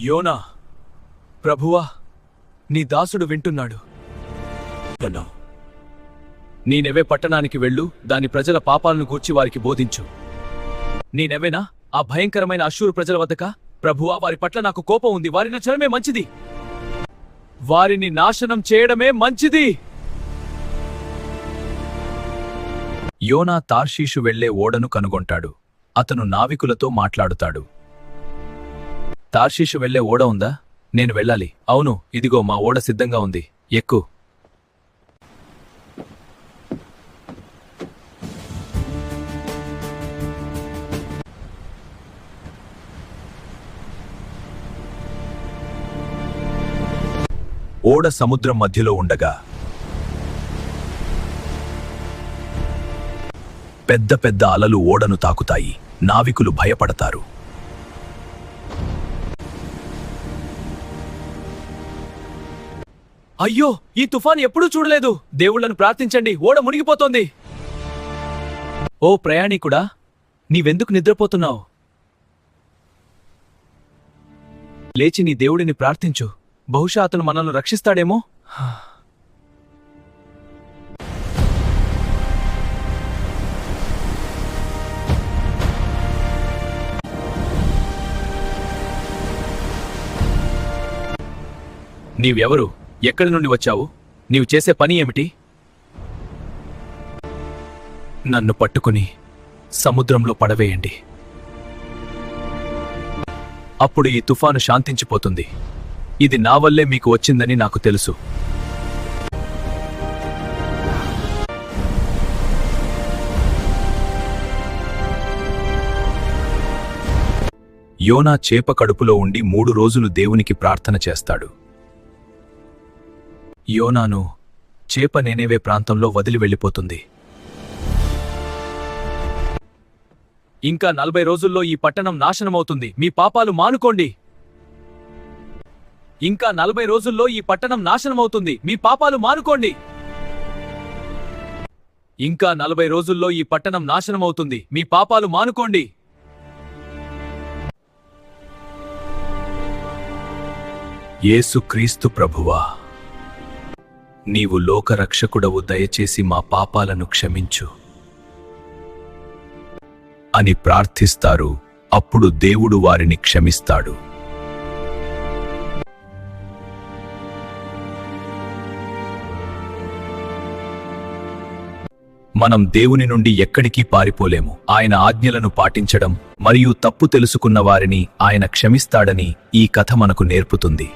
యోనా ప్రభువా నీ దాసుడు వింటున్నాడు. నీనెవే పట్టణానికి వెళ్ళు దాని ప్రజల పాపాలను గూర్చి వారికి బోధించు. నేనెవేనా ఆ భయంకరమైన అశ్షూరు ప్రజల వద్దక? ప్రభువా వారి పట్ల నాకు కోపం ఉంది వారిని నచ్చడమే మంచిది. వారిని నాశనం చేయడమే మంచిది. యోనా తార్షీషు వెళ్ళే ఓడను కనుగొంటాడు. అతను నావికులతో మాట్లాడుతాడు. తార్షీషు వెళ్ళే ఓడ ఉందా? నేను వెళ్ళాలి. అవును ఇదిగో మా ఓడ సిద్ధంగా ఉంది. ఎక్కు. ఓడ సముద్రం మధ్యలో ఉండగా పెద్ద పెద్ద అలలు ఓడను తాకుతాయి. నావికులు భయపడతారు. అయ్యో ఈ తుఫాన్ ఎప్పుడూ చూడలేదు. దేవుళ్ళను ప్రార్థించండి ఓడ మునిగిపోతోంది. ఓ ప్రయాణికుడా నీవెందుకు నిద్రపోతున్నావు? లేచి నీ దేవుడిని ప్రార్థించు. బహుశా అతను మనల్ని రక్షిస్తాడేమో. నీవెవరు? ఎక్కడి నుండి వచ్చావు? నీవు చేసే పని ఏమిటి? నన్ను పట్టుకుని సముద్రంలో పడవేయండి. అప్పుడు ఈ తుఫాను శాంతించిపోతుంది. ఇది నా వల్లే మీకు వచ్చిందని నాకు తెలుసు. యోనా చేప కడుపులో ఉండి మూడు రోజులు దేవునికి ప్రార్థన చేస్తాడు. యోనాను చేప నేనేవే ప్రాంతంలో వదిలి వెళ్ళిపోతుంది. ఇంకా నలభై రోజుల్లో ఈ పట్టణం నాశనమవుతుంది. మీ పాపాలు మానుకోండి. ఇంకా నలభై రోజుల్లో ఈ పట్టణం నాశనమవుతుంది. మీ పాపాలు మానుకోండి. ఇంకా నలభై రోజుల్లో ఈ పట్టణం నాశనమవుతుంది. మీ పాపాలు మానుకోండి. యేసుక్రీస్తు ప్రభువా. నీవు లోకరక్షకుడవు దయచేసి మా పాపాలను క్షమించు. అని ప్రార్థిస్తారు. అప్పుడు దేవుడు వారిని క్షమిస్తాడు. మనం దేవుని నుండి ఎక్కడికి పారిపోలేము. ఆయన ఆజ్ఞలను పాటించడం మరియు తప్పు తెలుసుకున్న వారిని ఆయన క్షమిస్తాడని ఈ కథ మనకు నేర్పుతుంది.